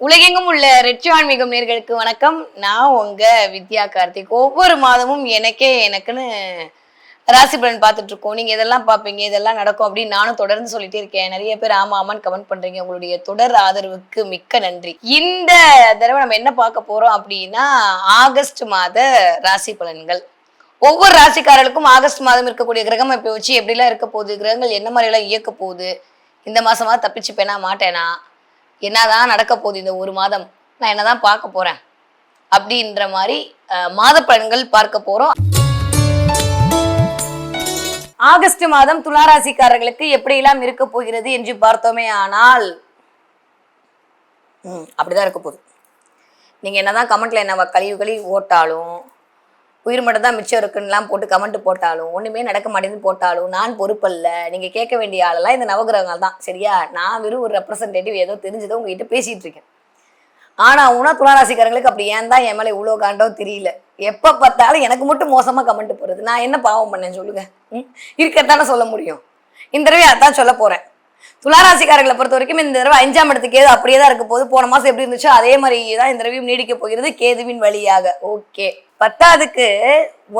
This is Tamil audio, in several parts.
உலகெங்கும் உள்ள ரெட்சி ஆன்மீகம் நேர்களுக்கு வணக்கம். நான் உங்க வித்யா கார்த்திக். ஒவ்வொரு மாதமும் எனக்கே எனக்குன்னு ராசி பலன் பார்த்துட்டு இருக்கோம். நீங்க இதெல்லாம் பார்ப்பீங்க இதெல்லாம் நடக்கும் அப்படின்னு நானும் தொடர்ந்து சொல்லிட்டே இருக்கேன். நிறைய பேர் ஆமா ஆமான்னு கமெண்ட் பண்றீங்க. உங்களுடைய தொடர் ஆதரவுக்கு மிக்க நன்றி. இந்த தடவை நம்ம என்ன பார்க்க போறோம் அப்படின்னா ஆகஸ்ட் மாத ராசி பலன்கள். ஒவ்வொரு ராசிக்காரர்களுக்கும் ஆகஸ்ட் மாதம் இருக்கக்கூடிய கிரகம் இப்போ வச்சு எப்படிலாம் இருக்க போகுது கிரகங்கள் என்ன மாதிரி எல்லாம் இயக்க போகுது இந்த மாசமா தப்பிச்சுப்பேனா மாட்டேனா என்னதான் நடக்க போகுது இந்த ஒரு மாதம்? நான் என்னதான் பார்க்க போறேன்? அப்படின்ற மாதிரி மாத பலன்கள் பார்க்க போறோம். ஆகஸ்ட் மாதம் துளாராசிக்காரர்களுக்கு எப்படியெல்லாம் இருக்க போகிறது என்று பார்த்தோமே ஆனால் அப்படிதான் இருக்க போகுது. நீங்க என்னதான் கமெண்ட்ல என்ன கழிவு கழுவி ஓட்டாலும் உயிர் மட்டும் தான் மிச்சம் இருக்குன்னுலாம் போட்டு கமெண்ட் போட்டாலும் ஒன்றுமே நடக்க மாட்டேங்குது போட்டாலும் நான் பொறுப்பல்ல. நீங்கள் கேட்க வேண்டிய ஆளெல்லாம் இந்த நவகிரகங்கள் தான். சரியா? நான் வெறும் ஒரு ரெப்ரசன்டேட்டிவ் ஏதோ தெரிஞ்சதோ உங்ககிட்ட பேசிகிட்டு இருக்கேன். ஆனால் உனா துளாராசிக்காரங்களுக்கு அப்படி ஏன் தான் என் மேலே இவ்வளோ காண்டோ தெரியல. எப்போ பார்த்தாலும் எனக்கு மட்டும் மோசமாக கமெண்ட் போகிறது நான் என்ன பாவம் பண்ணேன் சொல்லுங்க. ம்? இருக்கத்தானே சொல்ல முடியும். இந்த தடவை அதான் சொல்ல போகிறேன் துளாராசிக்காரர்களை பொறுத்த வரைக்கும் இந்த தடவை அஞ்சாம் இடத்துக்கு கேது அப்படியே தான் இருக்க போது போன மாதம் எப்படி இருந்துச்சோ அதே மாதிரி தான் இந்த தடவையும் நீடிக்க போகிறது கேதுவின் வழியாக. ஓகே. பத்தாவதுக்கு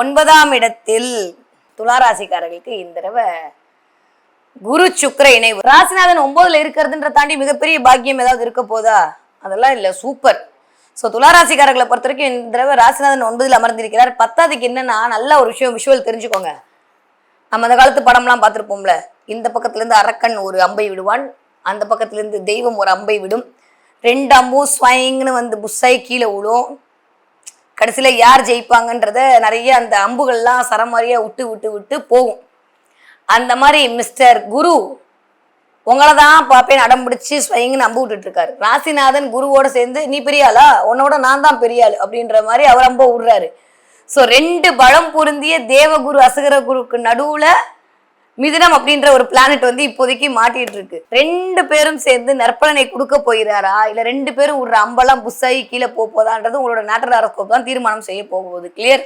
ஒன்பதாம் இடத்தில் துளாராசிக்காரர்களுக்கு இந்த தடவை குரு சுக்கர இணைவு ராசிநாதன் ஒன்பதுல இருக்கிறதுன்ற தாண்டி மிகப்பெரிய பாக்கியம் ஏதாவது இருக்க போதா? அதெல்லாம் இல்ல சூப்பர். ஸோ துளாராசிக்காரர்களை பொறுத்த வரைக்கும் இந்த தடவை ராசிநாதன் ஒன்பதுல அமர்ந்திருக்கிறார். பத்தாவதுக்கு என்னன்னா நல்ல ஒரு விஷயம் விஷுவல் தெரிஞ்சுக்கோங்க. நம்ம அந்த காலத்து படம்லாம் பார்த்துருப்போம்ல. இந்த பக்கத்துல இருந்து அரக்கன் ஒரு அம்பை விடுவான். அந்த பக்கத்துல இருந்து தெய்வம் ஒரு அம்பை விடும். ரெண்டு அம்பும் ஸ்வைங்னு வந்து புஸ்ஸாய் கீழே விழும். கடைசியில் யார் ஜெயிப்பாங்கன்றத நிறைய அந்த அம்புகள்லாம் சரமாரியாக விட்டு விட்டு விட்டு போகும். அந்த மாதிரி மிஸ்டர் குரு உங்களை தான் பார்ப்பேன் அடம் பிடிச்சி ஸ்வைங்கன்னு அம்பு விட்டுட்டு இருக்காரு ராசிநாதன் குருவோட சேர்ந்து நீ பெரிய ஆளா உன்னோட நான் தான் பெரிய அப்படின்ற மாதிரி அவர் ரொம்ப விடுறாரு. ஸோ ரெண்டு பலம் பொருந்திய தேவகுரு அசுகர குருக்கு நடுவில் மிதினம் அப்படின்ற ஒரு பிளானட் வந்து இப்போதைக்கு மாட்டிட்டு இருக்கு ரெண்டு பேரும் சேர்ந்து நற்பலனை கொடுக்க போகிறாரா? இல்ல ரெண்டு பேரும் விடுற அம்பெல்லாம் புஸ்ஸாகி கீழே போக போதான்றது உங்களோட நேட்டர் அரஸ்கோப் தான் தீர்மானம் செய்ய போகுது. கிளியர்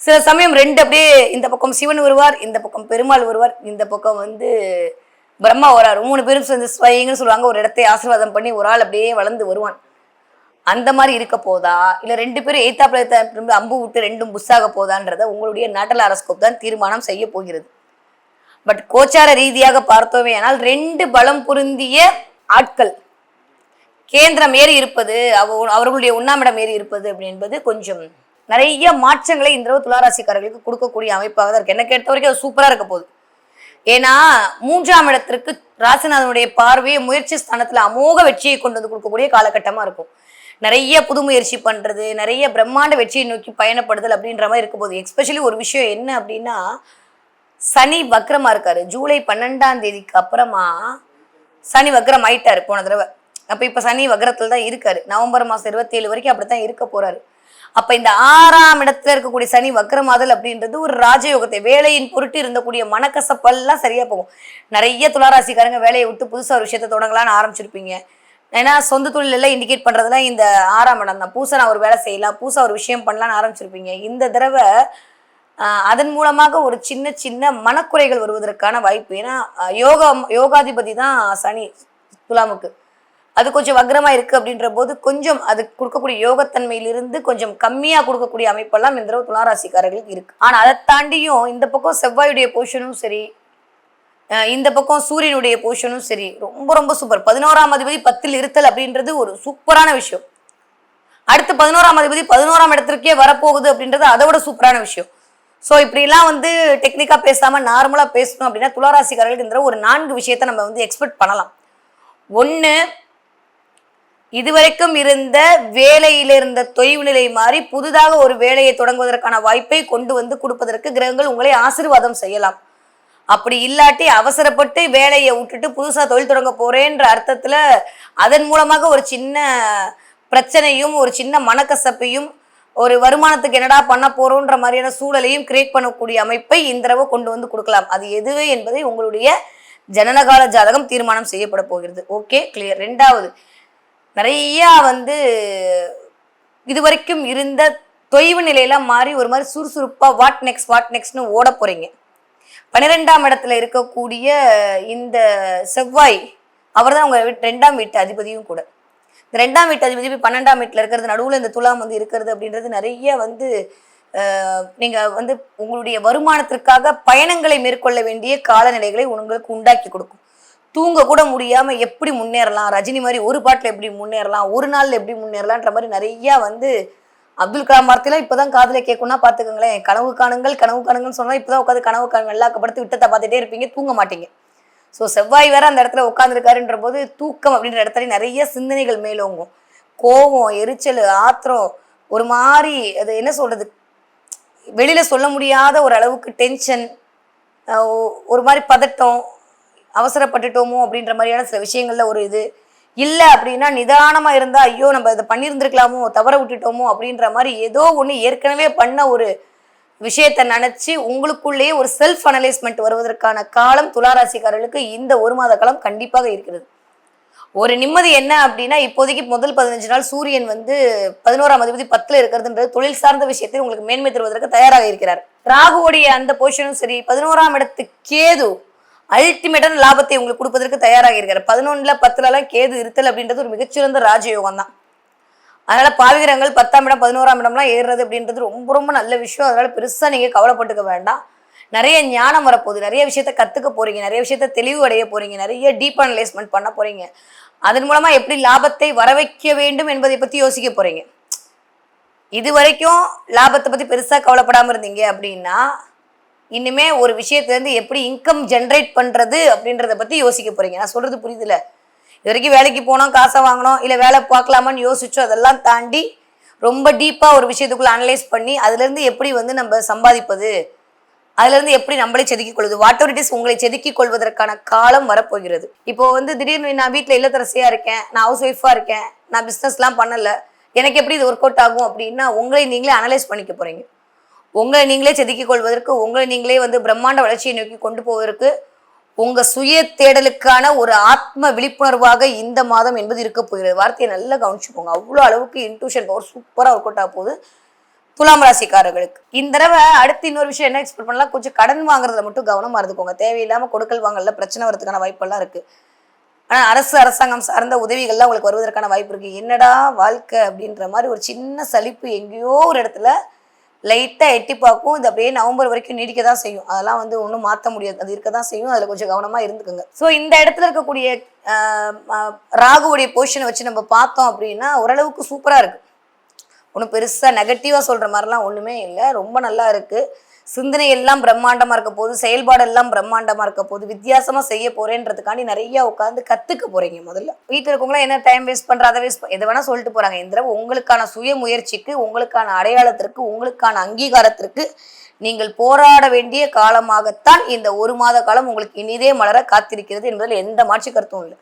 சில சமயம் ரெண்டு அப்படியே இந்த பக்கம் சிவன் வருவார் இந்த பக்கம் பெருமாள் வருவார் இந்த பக்கம் வந்து பிரம்மா வரார். மூணு பேரும் சேர்ந்து ஸ்வயங்கன்னு சொல்லுவாங்க. ஒரு இடத்தை ஆசீர்வாதம் பண்ணி ஒரு ஆள் அப்படியே வளர்ந்து வருவான். அந்த மாதிரி இருக்க போதா? இல்ல ரெண்டு பேரும் எய்த்தாப்புல திரும்ப அம்பு விட்டு ரெண்டும் புஸ்ஸாக போதான்றத உங்களுடைய நாட்டல் அரஸ்கோப் தான் தீர்மானம் செய்ய போகிறது. பட் கோச்சார ரீதியாக பார்த்தோமே ஆனால் ரெண்டு பலம் பொருந்திய ஆட்கள். கேந்திரம் ஏறி இருப்பது அவ- அவர்களுடைய உண்ணாமிடம் ஏறி இருப்பது அப்படி என்பது கொஞ்சம் நிறைய மாற்றங்களை இந்த தடவை துளாராசிக்காரர்களுக்கு கொடுக்கக்கூடிய அமைப்பாக தான் இருக்கு. என்ன கேட்ட வரைக்கும் அது சூப்பராக இருக்க போகுது. ஏன்னா மூன்றாம் இடத்திற்கு ராசிநாதனுடைய பார்வையை முயற்சி ஸ்தானத்தில் அமோக வெற்றியை கொண்டு வந்து கொடுக்கக்கூடிய காலகட்டமாக இருக்கும். நிறைய புது முயற்சி பண்ணுறது நிறைய பிரம்மாண்ட வெற்றியை நோக்கி பயணப்படுதல் அப்படின்ற மாதிரி இருக்க போகுது. எஸ்பெஷலி ஒரு விஷயம் என்ன அப்படின்னா சனி வக்ரமா இருக்காரு. ஜூலை பன்னெண்டாம் தேதிக்கு அப்புறமா சனி வக்ரம் ஆயிட்டாரு போன தடவை. அப்ப இப்ப சனி வக்ரத்துல தான் இருக்காரு. நவம்பர் மாசம் இருபத்தேழு வரைக்கும் அப்படித்தான் இருக்க போறாரு. அப்ப இந்த ஆறாம் இடத்துல இருக்கக்கூடிய சனி வக்ரமாதல் அப்படின்றது ஒரு ராஜயோகத்தை வேலையின் பொருட்டு இருந்தக்கூடிய மனக்கசப்பெல்லாம் சரியா போகும். நிறைய துளாராசிக்காரங்க வேலையை விட்டு புதுசா ஒரு விஷயத்த தொடங்கலாம்னு ஆரம்பிச்சிருப்பீங்க. ஏன்னா சொந்த தொழில் எல்லாம் இண்டிகேட் பண்றதுலாம் இந்த ஆறாம் இடம் தான். பூசா நான் ஒரு வேலை செய்யலாம் பூசா ஒரு விஷயம் பண்ணலாம்னு ஆரம்பிச்சிருப்பீங்க. இந்த தடவை அதன் மூலமாக ஒரு சின்ன சின்ன மனக்குறைகள் வருவதற்கான வாய்ப்பு. ஏன்னா யோகா யோகாதிபதி தான் சனி துலாமுக்கு. அது கொஞ்சம் வக்ரமா இருக்கு அப்படின்ற போது கொஞ்சம் அது கொடுக்கக்கூடிய யோகத்தன்மையிலிருந்து கொஞ்சம் கம்மியா கொடுக்கக்கூடிய அமைப்பெல்லாம் இந்த தடவை துளாராசிக்காரர்களுக்கு இருக்கு. ஆனா அதை தாண்டியும் இந்த பக்கம் செவ்வாயுடைய போஷனும் சரி இந்த பக்கம் சூரியனுடைய போஷனும் சரி ரொம்ப ரொம்ப சூப்பர் பதினோராம் அதிபதி பத்தில் இருத்தல் அப்படின்றது ஒரு சூப்பரான விஷயம். அடுத்து பதினோராம் அதிபதி பதினோராம் இடத்திற்கே வரப்போகுது அப்படின்றது அதை விட சூப்பரான விஷயம். ஸோ இப்படிலாம் வந்து டெக்னிக்காக பேசாமல் நார்மலாக பேசணும் அப்படின்னா துளாராசிக்காரர்களுக்கு இந்த ஒரு நான்கு விஷயத்த நம்ம வந்து எக்ஸ்பெக்ட் பண்ணலாம். ஒன்று இதுவரைக்கும் இருந்த வேலையில் இருந்த தொய்வு நிலை மாறி புதிதாக ஒரு வேலையை தொடங்குவதற்கான வாய்ப்பை கொண்டு வந்து கொடுப்பதற்கு கிரகங்கள் உங்களை ஆசீர்வாதம் செய்யலாம். அப்படி இல்லாட்டி அவசரப்பட்டு வேலையை விட்டுட்டு புதுசாக தொழில் தொடங்க போகிறேன்ற அர்த்தத்தில் அதன் மூலமாக ஒரு சின்ன பிரச்சனையும் ஒரு சின்ன மனக்கசப்பையும் ஒரு வருமானத்துக்கு என்னடா பண்ண போறோன்ற மாதிரியான சூழலையும் கிரியேட் பண்ணக்கூடிய அமைப்பை இந்த தடவை கொண்டு வந்து கொடுக்கலாம். அது எதுவே என்பதை உங்களுடைய ஜனனகால ஜாதகம் தீர்மானம் செய்யப்பட போகிறது. ஓகே கிளியர் ரெண்டாவது நிறைய வந்து இதுவரைக்கும் இருந்த தொய்வு நிலையெல்லாம் மாறி ஒரு மாதிரி சுறுசுறுப்பா வாட் நெக்ஸ்ட் வாட் நெக்ஸ்ட்னு ஓட போறீங்க. பன்னிரெண்டாம் இடத்துல இருக்கக்கூடிய இந்த செவ்வாய் அவர் தான் உங்க வீட்டு ரெண்டாம் வீட்டு அதிபதியும் கூட. இந்த ரெண்டாம் வீட்டு அதிபதி போய் பன்னெண்டாம் வீட்டில் இருக்கிறது நடுவில் இந்த துலாம் வந்து இருக்கிறது அப்படின்றது நிறைய வந்து நீங்கள் நீங்க வந்து உங்களுடைய வருமானத்திற்காக பயணங்களை மேற்கொள்ள வேண்டிய காலநிலைகளை உங்களுக்கு உண்டாக்கி கொடுக்கும். தூங்க கூட முடியாம எப்படி முன்னேறலாம்? ரஜினி மாதிரி ஒரு பாட்டில் எப்படி முன்னேறலாம்? ஒரு நாள்ல எப்படி முன்னேறலான்ற மாதிரி நிறைய வந்து அப்துல் கலாம் இப்போ இப்பதான் காதில் கேட்கணும்னா பாத்துக்கோங்களேன். கனவு காணுங்கள் கனவு காணுங்கள்னு சொன்னா இப்பதான் உட்காந்து கனவு காணுங்கள். எல்லாக்கப்படுத்து விட்டத்தை பார்த்துட்டே இருப்பீங்க தூங்க மாட்டீங்க. ஸோ செவ்வாய் வேற அந்த இடத்துல உட்காந்துருக்காருன்ற போது தூக்கம் அப்படின்ற இடத்துல நிறைய சிந்தனைகள் மேலோங்கும். கோவம் எரிச்சல் ஆத்திரம் ஒரு மாதிரி அது என்ன சொல்றது? வெளியில சொல்ல முடியாத ஒரு அளவுக்கு டென்ஷன் ஒரு மாதிரி பதட்டம் அவசரப்பட்டுட்டோமோ அப்படின்ற மாதிரியான சில விஷயங்கள்ல ஒரு இது. இல்லை அப்படின்னா நிதானமாக இருந்தால் ஐயோ நம்ம இதை பண்ணியிருந்திருக்கலாமோ தவற விட்டுட்டோமோ அப்படின்ற மாதிரி ஏதோ ஒன்று ஏற்கனவே பண்ண ஒரு விஷயத்தை நினைச்சு உங்களுக்குள்ளேயே ஒரு செல்ஃப் அனலைஸ்மெண்ட் வருவதற்கான காலம் துளாராசிக்காரர்களுக்கு இந்த ஒரு மாத காலம் கண்டிப்பாக இருக்கிறது. ஒரு நிம்மதி என்ன அப்படின்னா இப்போதைக்கு முதல் பதினஞ்சு நாள் சூரியன் வந்து பதினோராம் அதிபதி பத்துல இருக்கிறதுன்றது தொழில் சார்ந்த விஷயத்தை உங்களுக்கு மேன்மை தருவதற்கு தயாராக இருக்கிறார். ராகுவோடைய அந்த பொசிஷனும் சரி பதினோராம் இடத்து கேது அல்டிமேட்டான லாபத்தை உங்களுக்கு கொடுப்பதற்கு தயாராக இருக்கிறார். பதினொன்னுல பத்துலலாம் கேது இருத்தல் அப்படின்றது ஒரு மிகச்சிறந்த ராஜயோகம் தான் அதனால பாவிகிரகங்கள் பத்தாம் இடம் பதினோராம் இடம்லாம் ஏறுறது அப்படின்றது ரொம்ப ரொம்ப நல்ல விஷயம். அதனால பெருசா நீங்க கவலைப்பட்டுக்க வேண்டாம். நிறைய ஞானம் வரப்போகுது. நிறைய விஷயத்த கத்துக்க போறீங்க. நிறைய விஷயத்த தெளிவு அடைய போறீங்க. நிறைய டீப் அனலைஸ்மெண்ட் பண்ண போறீங்க. அதன் மூலமா எப்படி லாபத்தை வர வைக்க வேண்டும் என்பதை பத்தி யோசிக்க போறீங்க. இது வரைக்கும் லாபத்தை பத்தி பெருசா கவலைப்படாம இருந்தீங்க அப்படின்னா இனிமே ஒரு விஷயத்துல இருந்து எப்படி இன்கம் ஜென்ரேட் பண்றது அப்படின்றத பத்தி யோசிக்க போறீங்க. நான் சொல்றது புரியுதுல? இது வரைக்கும் வேலைக்கு போனோம் காசை வாங்கினோம் இல்லை வேலை பார்க்கலாமான்னு யோசிச்சோம் அதெல்லாம் தாண்டி ரொம்ப டீப்பாக ஒரு விஷயத்துக்குள்ளே அனலைஸ் பண்ணி அதுலேருந்து எப்படி வந்து நம்ம சம்பாதிப்பது? அதுலேருந்து எப்படி நம்மளே செதுக்கிக் கொள்வது? வாட் எவர் இட் இஸ் உங்களை செதுக்கிக் கொள்வதற்கான காலம் வரப்போகிறது. இப்போ வந்து திடீர்னு நான் வீட்டில் இல்லத்தரசியாக இருக்கேன் நான் ஹவுஸ் ஒய்ஃபாக இருக்கேன் நான் பிஸ்னஸ்லாம் பண்ணலை எனக்கு எப்படி இது ஒர்க் அவுட் ஆகும் அப்படின்னா உங்களை நீங்களே அனலைஸ் பண்ணிக்க போகிறீங்க உங்களை நீங்களே செதுக்கிக் கொள்வதற்கு உங்களை நீங்களே வந்து பிரம்மாண்ட வளர்ச்சியை நோக்கி கொண்டு போவதற்கு உங்க சுய தேடலுக்கான ஒரு ஆத்ம விழிப்புணர்வாக இந்த மாதம் என்பது இருக்க போகிறது. வார்த்தையை நல்லா கவனிச்சுக்கோங்க. அவ்வளோ அளவுக்கு இன்ட்யூஷன் பவர் சூப்பராக ஒர்க் அவுட் ஆக போகுது துலாம் ராசிக்காரர்களுக்கு. இந்த தடவை அடுத்து இன்னொரு விஷயம் என்ன எக்ஸ்பெக்ட் பண்ணலாம்? கொஞ்சம் கடன் வாங்குறதுல மட்டும் கவனமாக இருந்துக்கோங்க. தேவையில்லாமல் கொடுக்கல் வாங்கல பிரச்சனை வரதுக்கான வாய்ப்பெல்லாம் இருக்கு. ஆனால் அரசு அரசாங்கம் சார்ந்த உதவிகள்லாம் உங்களுக்கு வருவதற்கான வாய்ப்பு இருக்கு. என்னடா வாழ்க்கை அப்படின்ற மாதிரி ஒரு சின்ன சலிப்பு எங்கேயோ ஒரு இடத்துல லைட்டாக எட்டி பார்க்கும். இது அப்படியே நவம்பர் வரைக்கும் நீடிக்க தான் செய்யும். அதெல்லாம் வந்து ஒன்றும் மாற்ற முடியாது. அது இருக்க தான் செய்யும். அதில் கொஞ்சம் கவனமாக இருந்துக்குங்க. ஸோ இந்த இடத்துல இருக்கக்கூடிய ராகுவுடைய பொசிஷனை வச்சு நம்ம பார்த்தோம் அப்படின்னா ஓரளவுக்கு சூப்பராக இருக்குது ஒன்றும் பெருசாக நெகட்டிவாக சொல்கிற மாதிரிலாம் ஒன்றுமே இல்லை. ரொம்ப நல்லா இருக்குது சிந்தனை எல்லாம் பிரம்மாண்டமாக இருக்க போது செயல்பாடு எல்லாம் பிரம்மாண்டமாக இருக்க போது வித்தியாசமாக செய்ய போகிறேன்றதுக்காண்டி நிறைய உட்காந்து கற்றுக்க போகிறீங்க முதல்ல. வீட்டில் இருக்கவங்களாம் என்ன டைம் வேஸ்ட் பண்ணுற அதை வேஸ்ட் எது வேணால் சொல்லிட்டு போகிறாங்க இந்த உங்களுக்கான சுய முயற்சிக்கு உங்களுக்கான அடையாளத்திற்கு உங்களுக்கான அங்கீகாரத்திற்கு நீங்கள் போராட வேண்டிய காலமாகத்தான் இந்த ஒரு மாத காலம் உங்களுக்கு இனிதே மலர காத்திருக்கிறது என்பதில் எந்த மாற்று கருத்தும் இல்லை.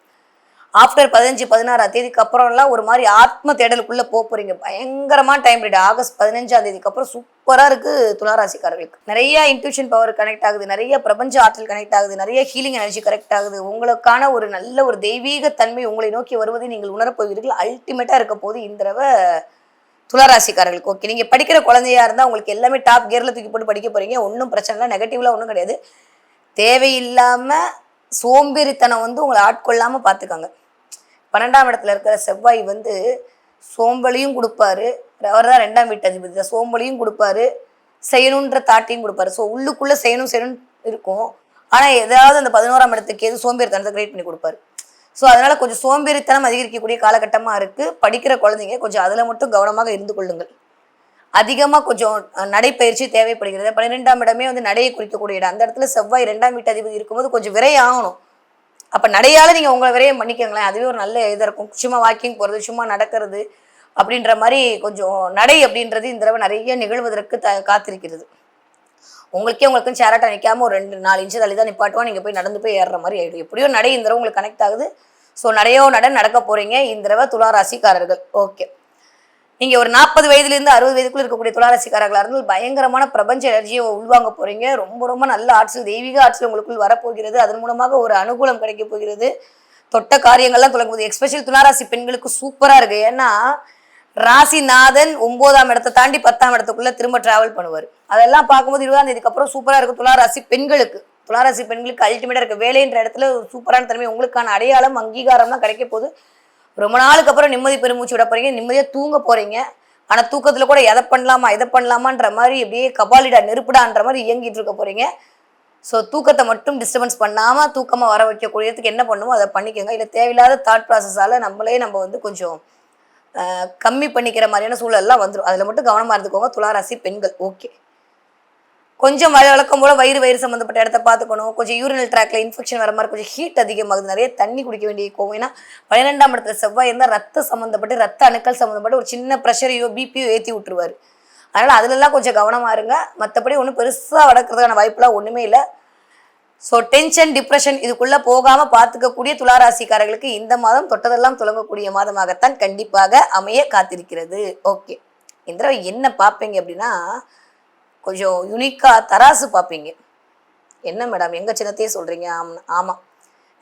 ஆஃப்டர் பதினஞ்சு பதினாறாம் தேதிக்கு அப்புறம்லாம் ஒரு மாதிரி ஆத்ம தேடலுக்குள்ளே போக போறீங்க. பயங்கரமாக டைம் ரீட் ஆகஸ்ட் பதினஞ்சாம் தேதிக்கு அப்புறம் சூப்பராக இருக்கு துளாராசிக்காரர்களுக்கு. நிறைய இன்ட்யூஷன் பவர் கனெக்ட் ஆகுது. நிறைய பிரபஞ்ச ஆற்றல் கனெக்ட் ஆகுது. நிறைய ஹீலிங் எனர்ஜி கனெக்ட் ஆகுது. உங்களுக்கான ஒரு நல்ல ஒரு தெய்வீக தன்மை உங்களை நோக்கி வருவதை நீங்கள் உணரப் போவீர்கள். அல்டிமேட்டா இருக்க போது இந்த தடவை துளாராசிக்காரர்களுக்கு. ஓகே நீங்கள் படிக்கிற குழந்தையா இருந்தால் உங்களுக்கு எல்லாமே டாப் கியரில் தூக்கி போட்டு படிக்க போறீங்க. ஒன்றும் பிரச்சனை இல்லை. நெகட்டிவ்லாம் ஒன்றும் கிடையாது. தேவையில்லாமல் சோம்பேறித்தனம் வந்து உங்களை ஆட்கொள்ளாமல் பார்த்துக்கோங்க. பன்னெண்டாம் இடத்துல இருக்கிற செவ்வாய் வந்து சோம்பலையும் கொடுப்பாரு. அவர் தான் ரெண்டாம் வீட்டு அதிபதி. தான் சோம்பலையும் கொடுப்பாரு. செய்யணுன்ற தாட்டையும் கொடுப்பாரு. ஸோ உள்ளுக்குள்ளே செய்யணும் செய்யணும்னு இருக்கும். ஆனால் ஏதாவது அந்த பதினோராம் இடத்துக்கு எது சோம்பேறித்தனத்தை கிரியேட் பண்ணி கொடுப்பாரு. ஸோ அதனால் கொஞ்சம் சோம்பேறித்தனம் அதிகரிக்கக்கூடிய காலகட்டமாக இருக்குது படிக்கிற குழந்தைங்க கொஞ்சம் அதில் மட்டும் கவனமாக இருந்து கொள்ளுங்கள். அதிகமாக கொஞ்சம் நடைப்பயிற்சி தேவைப்படுகிறது. பன்னிரெண்டாம் இடமே வந்து நடையை குறிக்கக்கூடிய இடம். அந்த இடத்துல செவ்வாய் ரெண்டாம் வீட்டு அதிபதி இருக்கும்போது கொஞ்சம் விரைய ஆகணும் அப்போ நடையால் நீங்கள் உங்களை விரையம் பண்ணிக்கோங்களேன் அதுவே ஒரு நல்ல இதாக இருக்கும். சும்மா வாக்கிங் போகிறது சும்மா நடக்கிறது அப்படின்ற மாதிரி கொஞ்சம் நடை அப்படின்றது இந்த தடவை நிறைய நிகழ்வதற்கு த காத்திருக்கிறது. உங்களுக்கே உங்களுக்கும் சேராட்டா நிற்காம ஒரு ரெண்டு நாலு இன்ச்சு தள்ளி தான் நிப்பாட்டுவோம் நீங்கள் போய் நடந்து போய் ஏறுற மாதிரி ஆகிடும் எப்படியோ நடை இந்த தடவை உங்களுக்கு கனெக்ட் ஆகுது. ஸோ நடையோ நட நடக்க போகிறீங்க இந்த தடவை துலா ராசிக்காரர்கள். ஓகே நீங்க ஒரு நாற்பது வயதுலேருந்து அறுபது வயதுக்குள்ள இருக்கக்கூடிய துளாராசிக்காரர்களாக இருந்தால் பயங்கரமான பிரபஞ்ச எனர்ஜியை உள்வாங்க போறீங்க. ரொம்ப ரொம்ப நல்ல ஆற்றல் தெய்வீக ஆற்றல் உங்களுக்குள் வரப்போகிறது. அதன் மூலமாக ஒரு அனுகூலம் கிடைக்க போகிறது. தொட்ட காரியங்கள்லாம் தொடங்க போது எக்ஸ்பெஷல் துளாராசி பெண்களுக்கு சூப்பரா இருக்கு. ஏன்னா ராசிநாதன் ஒன்பதாம் இடத்தை தாண்டி பத்தாம் இடத்துக்குள்ள திரும்ப டிராவல் பண்ணுவார். அதெல்லாம் பார்க்கும்போது இருபதாம் தேதிக்கு அப்புறம் சூப்பரா இருக்கு துளாராசி பெண்களுக்கு. துளாராசி பெண்களுக்கு அல்டிமேட்டா இருக்கு வேலைன்ற இடத்துல ஒரு சூப்பரான தன்மை உங்களுக்கான அடையாளம் அங்கீகாரம்லாம் கிடைக்க போகுது. ரொம்ப நாளுக்கு அப்புறம் நிம்மதி பெருமூச்சு விட போறீங்க. நிம்மதியாக தூங்க போறீங்க. ஆனா தூக்கத்துல கூட எதை பண்ணலாமா எதை பண்ணலாமான்ற மாதிரி அப்படியே கபாலிடா நெருப்புடான்ற மாதிரி இயங்கிட்டு இருக்க போறீங்க. ஸோ தூக்கத்தை மட்டும் டிஸ்டர்பன்ஸ் பண்ணாமல் தூக்கமாக வர வைக்கக்கூடியதுக்கு என்ன பண்ணுமோ அதை பண்ணிக்கோங்க. இல்லை தேவையில்லாத தாட் ப்ராசஸால நம்மளே நம்ம வந்து கொஞ்சம் கம்மி பண்ணிக்கிற மாதிரியான சூழல்லாம் வந்துடும் அதில் மட்டும் கவனமாக இருந்துக்கோங்க. துளாராசி பெண்கள். ஓகே கொஞ்சம் வய- வழக்கம் போல வயிறு வயிறு சம்மந்தப்பட்ட இடத்த பார்த்துக்கணும். கொஞ்சம் யூரினல் ட்ராக்ல இன்ஃபெக்ஷன் வர மாதிரி கொஞ்சம் ஹீட் அதிகமாகுது. நிறைய தண்ணி குடிக்க வேண்டிய கோவம். ஏன்னா பன்னிரெண்டாம் இடத்துல செவ்வாய் இருந்தால் ரத்த சம்மந்தப்பட்டு ரத்த அணுக்கள் சம்மந்தப்பட்டு ஒரு சின்ன ப்ரெஷரையோ பிபியோ ஏற்றி விட்டுருவார். அதனால் அதிலெல்லாம் கொஞ்சம் கவனமா இருங்க. மற்றபடி ஒன்றும் பெருசாக வளர்க்குறதுக்கான வாய்ப்புலாம் ஒன்றுமே இல்லை. ஸோ டென்ஷன் டிப்ரெஷன் இதுக்குள்ளே போகாமல் பார்த்துக்கக்கூடிய துளாராசிக்காரர்களுக்கு இந்த மாதம் தொட்டதெல்லாம் துலங்கக்கூடிய மாதமாகத்தான் கண்டிப்பாக அமைய காத்திருக்கிறது. ஓகே இந்த என்ன பார்ப்பீங்க அப்படின்னா கொஞ்சம் யுனிக்காக தராசு பார்ப்பீங்க. என்ன மேடம் எங்கள் சின்னத்தையே சொல்கிறீங்க ஆம் ஆமாம்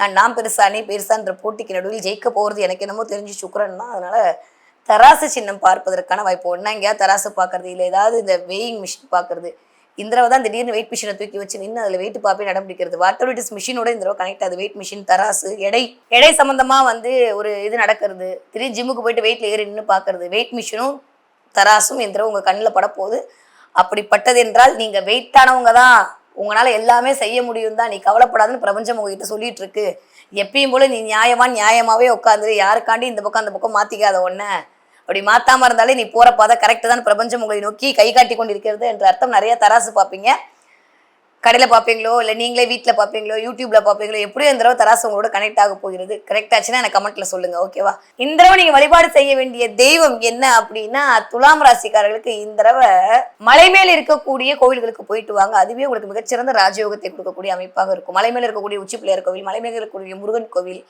நான் நான் பெருசா நீ பெருசான்ற போட்டிக்கு நடுவில் ஜெயிக்க போகிறது எனக்கு என்னமோ தெரிஞ்சு சுக்கரன் தான் அதனால் தராசு சின்னம் பார்ப்பதற்கான வாய்ப்பு. ஒன்றா எங்கேயாவது தராசு பார்க்கறது இல்லை ஏதாவது இந்த வெயிங் மிஷின் பார்க்கறது. இந்த தடவை தான் திடீர்னு வெயிட் மிஷினை தூக்கி வச்சு நின்று அதில் வெயிட் பார்ப்பே நடம் பிடிக்கிறது. வாட்டர் இட் இஸ் மிஷினோட இந்த தடவை கனெக்ட் ஆகுது. வெயிட் மிஷின் தராசு எடை. எடை சம்மந்தமாக வந்து ஒரு இது நடக்கிறது. திடீர் ஜிம்முக்கு போயிட்டு வெயிட்டில் ஏறி நின்று பார்க்கறது. வெயிட் மிஷினும் தராசும் இந்த தடவை கண்ணில் படப்போகுது. அப்படிப்பட்டது என்றால் நீங்க வெயிட்டானவங்க தான் உங்களால எல்லாமே செய்ய முடியும் தான் நீ கவலைப்படாதுன்னு பிரபஞ்சம் உங்ககிட்ட சொல்லிட்டு இருக்கு எப்பயும் போல நீ நியாயமா நியாயமாவே உட்காந்து யாருக்காண்டி இந்த பக்கம் அந்த பக்கம் மாத்திக்காத ஒன்ன அப்படி மாத்தாம இருந்தாலே நீ போற பாதை கரெக்ட் தான். பிரபஞ்சம் உங்களை நோக்கி கை காட்டி கொண்டிருக்கிறது என்ற அர்த்தம் நிறைய தராசு பார்ப்பீங்க. கடையில் பார்ப்பீங்களோ இல்லை நீங்களே வீட்டில் பார்ப்பீங்களோ யூடியூப்ல பார்ப்பீங்களோ எப்படியும் இந்த தடவை தராசு உங்களோட கனெக்ட் ஆக போகிறது. கரெக்ட் ஆச்சுன்னா எனக்கு கமெண்ட்ல சொல்லுங்க ஓகேவா இந்த தடவை நீங்க வழிபாடு செய்ய வேண்டிய தெய்வம் என்ன அப்படின்னா துலாம் ராசிக்காரர்களுக்கு இந்த தடவை மலை மேல் இருக்கக்கூடிய கோவில்களுக்கு போயிட்டு வாங்க. அதுவே உங்களுக்கு மிகச்சிறந்த ராஜயோகத்தை கொடுக்கக்கூடிய அமைப்பாக இருக்கும். மலை மேல இருக்கக்கூடிய உச்சி பிள்ளையார் கோவில் மலை மேல இருக்கக்கூடிய முருகன் கோவில்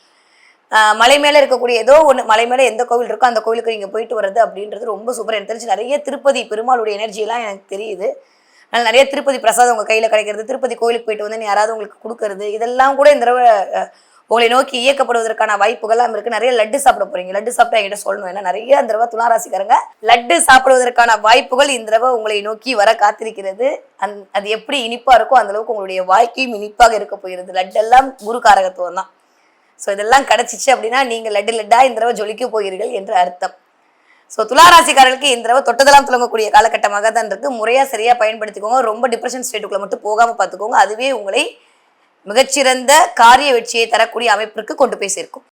மலை மேல இருக்கக்கூடிய ஏதோ ஒன்று மலை மேல எந்த கோவில் இருக்கோ அந்த கோவிலுக்கு நீங்க போயிட்டு வர்றது அப்படின்றது ரொம்ப சூப்பர் எனக்கு தெரிஞ்சு நிறைய திருப்பதி பெருமாளுடைய எனர்ஜி எல்லாம் எனக்கு தெரியுது. அதனால் நிறைய திருப்பதி பிரசாதம் உங்கள் கையில் கிடைக்கிறது. திருப்பதி கோயிலுக்கு போயிட்டு வந்து யாராவது உங்களுக்கு கொடுக்கறது இதெல்லாம் கூட இந்த தடவை உங்களை நோக்கி இயக்கப்படுவதற்கான வாய்ப்புகள்லாம் இருக்கு. நிறைய லட்டு சாப்பிட போறீங்க. லட்டு சாப்பிட்டா என்கிட்ட சொல்லணும். ஏன்னா நிறைய இந்த தடவை துளாராசிக்காரங்க லட்டு சாப்பிடுவதற்கான வாய்ப்புகள் இந்த தடவை உங்களை நோக்கி வர காத்திருக்கிறது. அந் அது எப்படி இனிப்பா இருக்கோ அந்த அளவுக்கு உங்களுடைய வாழ்க்கையும் இனிப்பாக இருக்க போகிறது. லட்டு எல்லாம் குரு காரகத்துவம் தான். ஸோ இதெல்லாம் கிடைச்சிச்சு அப்படின்னா நீங்க லட்டு லட்டா இந்த தடவை ஜொலிக்க போகிறீர்கள் என்று அர்த்தம். ஸோ துளாராசிக்காரர்களுக்கு இந்த தடவை தொட்டதெல்லாம் துளங்கக்கூடிய காலகட்டமாக தான் இருக்கு. முறையா சரியா பயன்படுத்திக்கோங்க. ரொம்ப டிப்ரெஷன் ஸ்டேட்டுக்குள்ள மட்டும் போகாம பார்த்துக்கோங்க. அதுவே உங்களை மிகச்சிறந்த காரிய வெற்றியை தரக்கூடிய அமைப்பிற்கு கொண்டு போய் சேர்க்கும்.